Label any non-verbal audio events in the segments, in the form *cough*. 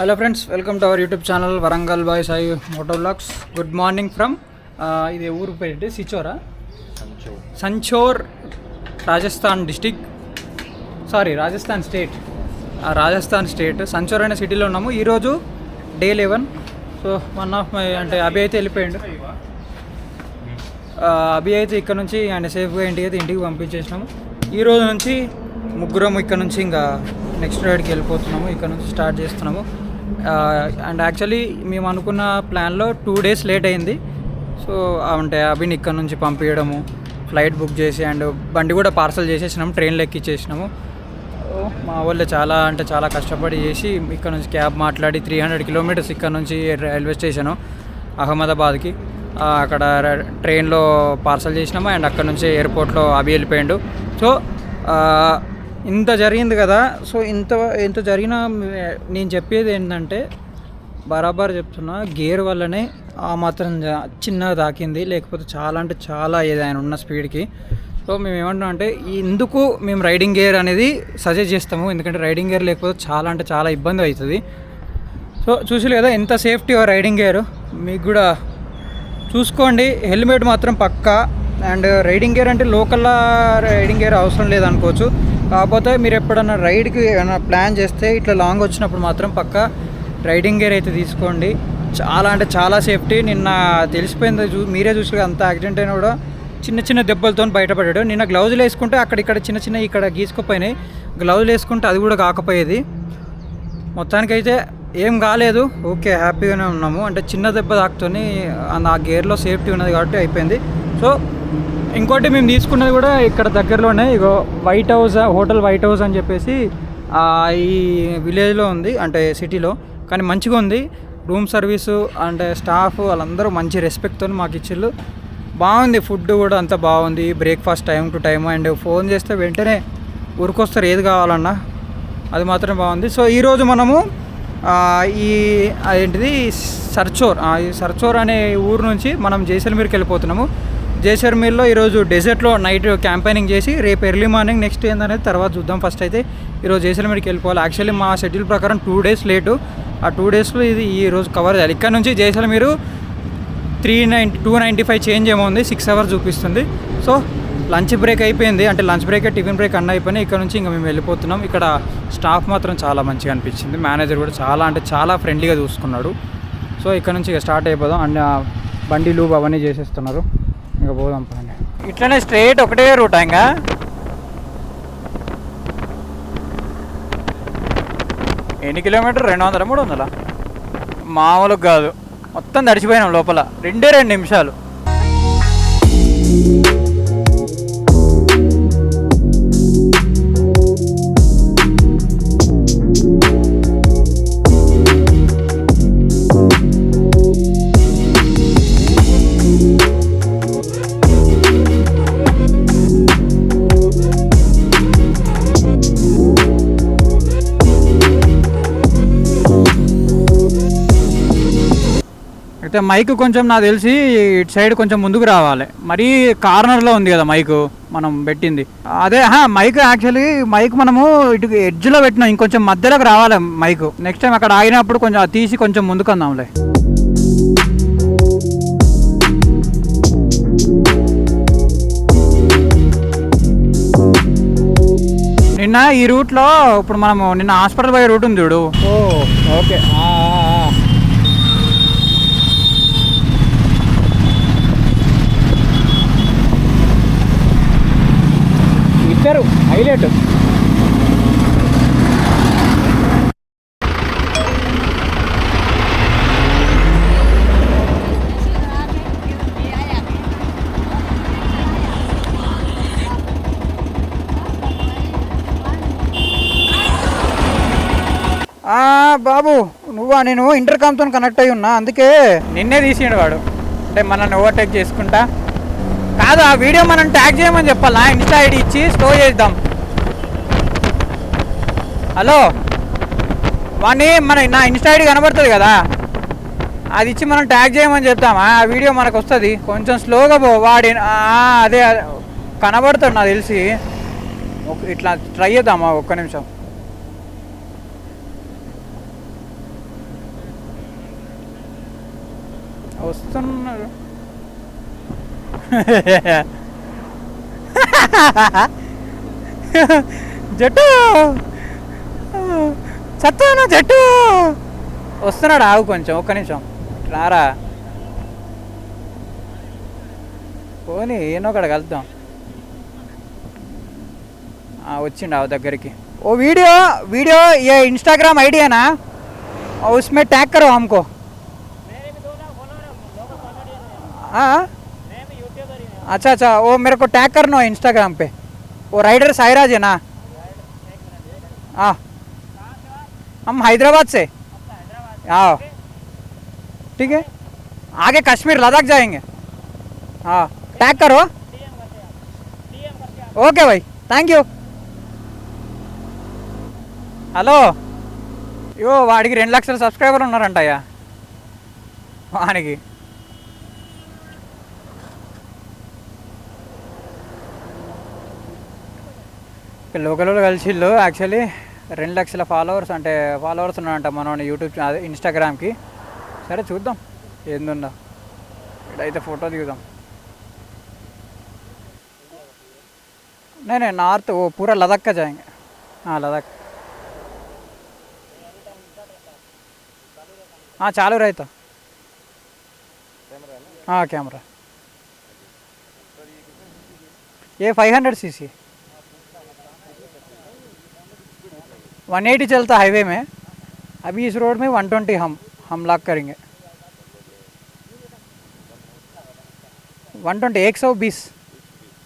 Hello friends welcome to our YouTube channel Warangal boy Sai moto vlogs good morning from ఇది ఊరు పేరు సిచోరా? Sanchore Rajasthan district. Sorry Rajasthan state. Rajasthan state. Sanchore అనే సిటీలో ఉన్నాము. ఈరోజు day eleven. So one of my అంటే అభి అయితే వెళ్ళిపోయాడు. అభి అయితే ఇక్కడ నుంచి ఆయన సేఫ్గా ఇంటికి అయితే ఇంటికి పంపించేసినాము. ఈరోజు నుంచి ముగ్గురం ఇక్కడ నుంచి ఇంకా నెక్స్ట్ రైడ్కి వెళ్ళిపోతున్నాము. ఇక్కడ నుంచి స్టార్ట్ చేస్తున్నాము. అండ్ యాక్చువల్లీ మేము అనుకున్న ప్లాన్లో టూ డేస్ లేట్ అయింది. సో అంటే అభిని ఇక్కడ నుంచి పంపించడము ఫ్లైట్ బుక్ చేసి అండ్ బండి కూడా పార్సల్ చేసేసినాము ట్రైన్లో ఎక్కిచ్చేసినాము మా వాళ్ళు చాలా అంటే చాలా కష్టపడి చేసి ఇక్కడ నుంచి క్యాబ్ మాట్లాడి త్రీ హండ్రెడ్ కిలోమీటర్స్ ఇక్కడ నుంచి రైల్వే స్టేషను అహ్మదాబాద్కి అక్కడ ట్రైన్లో పార్సల్ చేసినాము అండ్ అక్కడ నుంచి ఎయిర్పోర్ట్లో అవి వెళ్ళిపోయాడు. సో ఇంత జరిగింది కదా సో ఇంత ఇంత జరిగిన నేను చెప్పేది ఏంటంటే బరాబర్ చెప్తున్నా గేర్ వల్లనే ఆ మాత్రం చిన్నగా తాకింది లేకపోతే చాలా అంటే చాలా ఏది ఆయన ఉన్న స్పీడ్కి. సో మేము ఏమంటున్నాం అంటే ఎందుకు మేము రైడింగ్ గేర్ అనేది సజెస్ట్ చేస్తాము ఎందుకంటే రైడింగ్ గేర్ లేకపోతే చాలా అంటే చాలా ఇబ్బంది అవుతుంది. సో చూసి కదా ఎంత సేఫ్టీ రైడింగ్ గేర్? మీకు కూడా చూసుకోండి హెల్మెట్ మాత్రం పక్కా అండ్ రైడింగ్ గేర్ అంటే లోకల్ రైడింగ్ గేర్ అవసరం లేదనుకోవచ్చు కాకపోతే మీరు ఎప్పుడన్నా రైడ్కి ఏమైనా ప్లాన్ చేస్తే ఇట్లా లాంగ్ వచ్చినప్పుడు మాత్రం పక్కా రైడింగ్ గేర్ అయితే తీసుకోండి. చాలా అంటే చాలా సేఫ్టీ. నిన్న తెలిసిపోయింది చూ మీరే చూసి అంత యాక్సిడెంట్ అయినా కూడా చిన్న చిన్న దెబ్బలతో బయటపడాడు నిన్న గ్లౌజులు వేసుకుంటే అక్కడ ఇక్కడ చిన్న చిన్న ఇక్కడ గీసుకుపోయినాయి. గ్లౌజులు వేసుకుంటే అది కూడా కాకపోయేది. మొత్తానికైతే ఏం కాలేదు. ఓకే హ్యాపీగానే ఉన్నాము. అంటే చిన్న దెబ్బ తాకుతోని ఆ గేర్లో సేఫ్టీ ఉన్నది కాబట్టి అయిపోయింది. సో ఇంకోటి మేము తీసుకున్నది కూడా ఇక్కడ దగ్గరలోనే ఇగో White House hotel White House అని చెప్పేసి ఈ విలేజ్లో ఉంది అంటే సిటీలో. కానీ మంచిగా ఉంది. రూమ్ సర్వీసు అంటే స్టాఫ్ వాళ్ళందరూ మంచి రెస్పెక్ట్తో మాకు ఇచ్చిళ్ళు. బాగుంది ఫుడ్ కూడా అంతా బాగుంది breakfast time to time and phone చేస్తే వెంటనే ఊరికొస్తారు ఏది కావాలన్నా. అది మాత్రం బాగుంది. సో ఈరోజు మనము ఈ ఏంటిది సర్చోర్ ఈ సర్చోర్ అనే ఊరు నుంచి మనం జైసల్మీర్కి వెళ్ళిపోతున్నాము. జైసల్మీర్లో ఈరోజు డెజర్ట్లో నైట్ క్యాంపెయినింగ్ చేసి రేపు ఎర్లీ మార్నింగ్ నెక్స్ట్ ఏందనేది తర్వాత చూద్దాం ఫస్ట్ అయితే. ఈరోజు జైసల్మీర్కి వెళ్ళిపోవాలి. యాక్చువల్లీ మా షెడ్యూల్ ప్రకారం టూ డేస్ లేటు. ఆ టూ డేస్లో ఇది ఈ రోజు కవర్ చేయాలి. ఇక్కడ నుంచి Jaisalmer three nine two ninety five change ఏమో ఉంది. సిక్స్ అవర్స్ చూపిస్తుంది. సో లంచ్ బ్రేక్ అయిపోయింది. అంటే లంచ్ బ్రేక్ టిఫిన్ బ్రేక్ అన్న అయిపోయినాయి. ఇక్కడ నుంచి ఇంకా మేము వెళ్ళిపోతున్నాం. ఇక్కడ స్టాఫ్ మాత్రం చాలా మంచిగా అనిపించింది. మేనేజర్ కూడా చాలా అంటే చాలా ఫ్రెండ్లీగా చూసుకున్నాడు. సో ఇక్కడ నుంచి ఇక స్టార్ట్ అయిపోదాం. అండ్ బండి లూబ్ అవన్నీ చేసేస్తున్నారు. ఇంకా పోదాం పని ఇట్లనే స్ట్రైట్ ఒకటే రూట్ ఇంకా? ఎన్ని కిలోమీటర్? రెండు వందల మూడు వందల మామూలుగా కాదు. మొత్తం తడిచిపోయినాం లోపల. రెండే రెండు నిమిషాలు. అంటే మైక్ కొంచెం నాకు తెలిసి ఇటు సైడ్ కొంచెం ముందుకు రావాలి. మరీ కార్నర్లో ఉంది కదా మైక్ మనం పెట్టింది. అదే హా, మైక్ యాక్చువల్లీ మైక్ మనము ఇటు ఎడ్జ్లో పెట్టినాం. ఇంకొంచెం మధ్యలోకి రావాలి మైక్. నెక్స్ట్ టైం అక్కడ ఆగినప్పుడు కొంచెం అది తీసి కొంచెం ముందుకు అందాంలే. నిన్న ఈ రూట్లో ఇప్పుడు మనము నిన్న హాస్పిటల్ పోయే రూట్ ఉంది చూడు. ఓ ఓకే. హైలైట్. బాబు నువ్వా? నేను ఇంటర్కామ్తో కనెక్ట్ అయి ఉన్నా అందుకే. నిన్నే తీసిండు వాడు. అంటే మనల్ని ఓవర్టేక్ చేసుకుంటా. కాదు ఆ వీడియో మనం ట్యాగ్ చేయమని చెప్పాలా? ఇన్స్టా ఐడి ఇచ్చి స్టోర్ చేద్దాం. హలో? వాడిని మన నా ఇన్స్టా ఐడి కనబడుతుంది కదా? అది ఇచ్చి మనం ట్యాగ్ చేయమని చెప్తామా? ఆ వీడియో మనకు వస్తుంది. కొంచెం స్లోగా పో. వాడి అదే కనబడుతుంది నాకు తెలిసి. ఇట్లా ట్రై చేద్దామా? ఒక్క నిమిషం. వస్తున్నారు. *laughs* జట్టు! సత్తునా జట్టు వస్తున్నాడు ఆగు కొంచెం ఒక్క నిమిషం రారా పోనీ ఏనో ఒకటి కలుద్దాం ఆ, వచ్చిండు ఆ దగ్గరికి ఓ वीडियो वीडियो ये इंस्टाग्राम आईडी है ना और उसमें टैग करो हमको हाँ अच्छा अच्छा वो मेरे को टैग करना है इंस्टाग्राम पे वो राइडर सायराज है ना हाँ हम हैदराबाद से हाँ ठीक है आगे कश्मीर लद्दाख जाएंगे हाँ टैग करो ओके भाई थैंक यू హలో ఇగో వాడికి రెండు లక్షల సబ్స్క్రైబర్లు ఉన్నారంటయ్యా వానికి లోకల్లో కలిసిళ్ళు యాక్చువల్లీ రెండు లక్షల ఫాలోవర్స్ అంటే ఫాలోవర్స్ ఉన్నాడంట మన యూట్యూబ్ ఇన్స్టాగ్రామ్కి. సరే చూద్దాం ఏందుందా. ఇక్కడైతే ఫోటో దిగుదాం. నేనే నార్త్ ఓ పూర లదక్క జాయింగ్. లదక్. చాలు రైతా. కెమెరా. ఏ five hundred CC? One eighty चलता हाईवे में। अभी इस रोड में 120 हम हम लॉक करेंगे। 120 एक सौ बीस।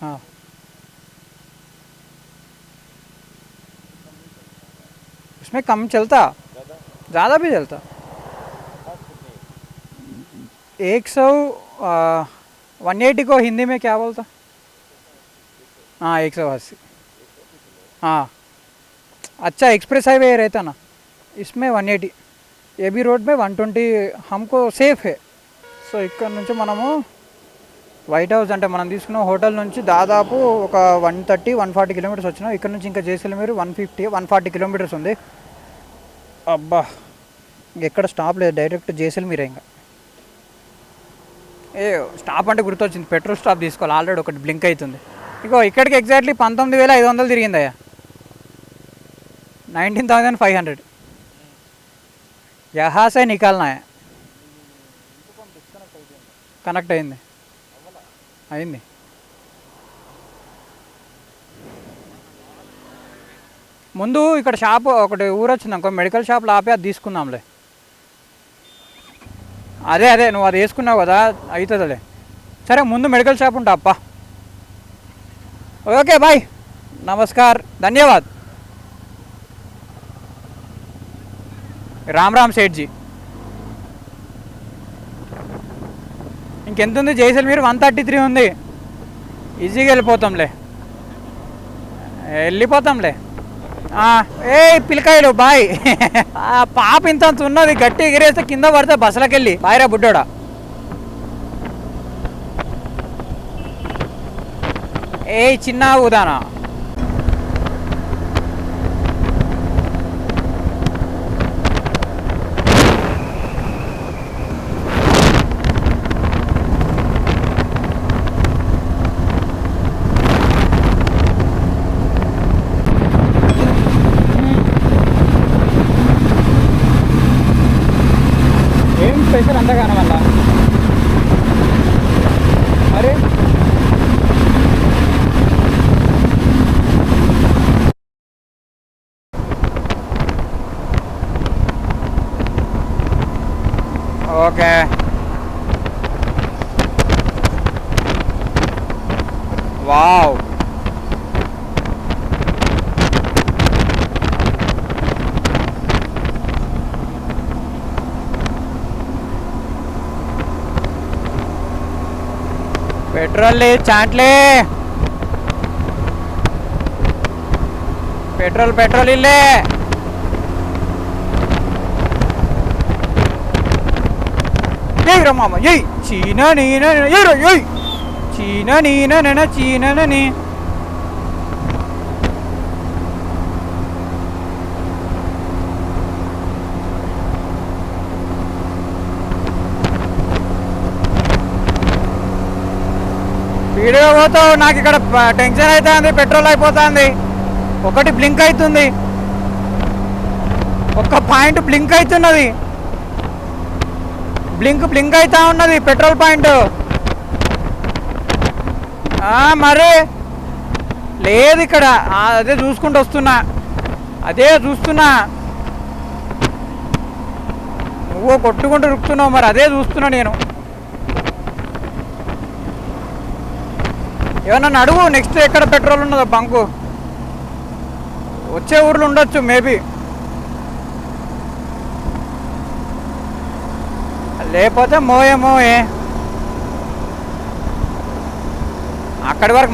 हाँ। उसमें कम चलता? ज़्यादा भी चलता? एक सौ वन एटी को हिंदी में क्या बोलता? हाँ एक सौ अस्सी। हाँ। अच्छा एक्सप्रेस हाईवे रहता ना इसमें one eighty A B road May one twenty హమ్కో సేఫ్ హే సో ఇక్కడ నుంచి మనము వైట్ హౌస్ అంటే మనం తీసుకున్న హోటల్ నుంచి దాదాపు ఒక one thirty one forty kilometres వచ్చినాం ఇక్కడ నుంచి ఇంకా Jaisalmer one fifty one forty kilometres ఉంది అబ్బా ఎక్కడ స్టాప్ లేదు డైరెక్ట్ జైసల్మీరే ఇంకా ఏ స్టాప్ అంటే గుర్తొచ్చింది పెట్రోల్ స్టాప్ తీసుకోవాలి ఆల్రెడీ ఒకటి బ్లింక్ అవుతుంది ఇగో ఇక్కడికి ఎగ్జాక్ట్లీ పంతొమ్మిది వేల ఐదు వందలు తిరిగిందయ్యా నైన్టీన్ థౌజండ్ ఫైవ్ హండ్రెడ్ यहाँ से निकालना है కనెక్ట్ అయింది అయింది ముందు ఇక్కడ షాప్ ఒకటి ఊరు వచ్చింది అనుకో మెడికల్ షాప్లో ఆపి అది తీసుకుందాంలే అదే అదే నువ్వు అది వేసుకున్నావు కదా అవుతుందిలే సరే ముందు మెడికల్ షాప్ ఉంటా అప్ప ఓకే బాయ్ నమస్కార్ ధన్యవాద్ రామ్ రామ్ సేట్జీ ఇంకెంత ఉంది జైసల్మీర్ వన్ థర్టీ త్రీ ఉంది. ఈజీగా వెళ్ళిపోతాంలే. వెళ్ళిపోతాంలే. ఆ, ఏ పిల్లకాయలు బాయ్. ఆ పాప ఇంత ఉన్నది. గట్టి ఎగిరేస్తే కింద పడితే బస్సులకెళ్ళి. బాయ్రా బుడ్డోడా. ఏ చిన్న ఊదానా ఏం స్పెషల్ అంతగానో వల్ల మరి ఓకే వావ్ పెట్రోల్ లేదు చాట్లే పెట్రోల్ పెట్రోల్ ఇల్లే ఏయ్ రమ్మ ఏయ్. చీన నీన ఏయ్ నీన నెన చీన నీ స్పీడ్గా పోతావు నాకు ఇక్కడ టెన్షన్ అవుతుంది పెట్రోల్ అయిపోతుంది. ఒకటి బ్లింక్ అవుతుంది. ఒక్క పాయింట్ బ్లింక్ అవుతున్నది. బ్లింక్ బ్లింక్ అవుతా ఉన్నది పెట్రోల్ పాయింట్. ఆ, మరి. లేదు ఇక్కడ. అదే చూసుకుంటూ వస్తున్నా. అదే చూస్తున్నా. నువ్వు కొట్టుకుంటూ రుక్కుతున్నావు మరి అదే చూస్తున్నా నేను. ఏమన్నా అడుగు నెక్స్ట్ ఎక్కడ పెట్రోల్ ఉన్నదో బంకు. వచ్చే ఊర్లు ఉండొచ్చు మేబీ. లేకపోతే మోయే మోయే. అక్కడి వరకు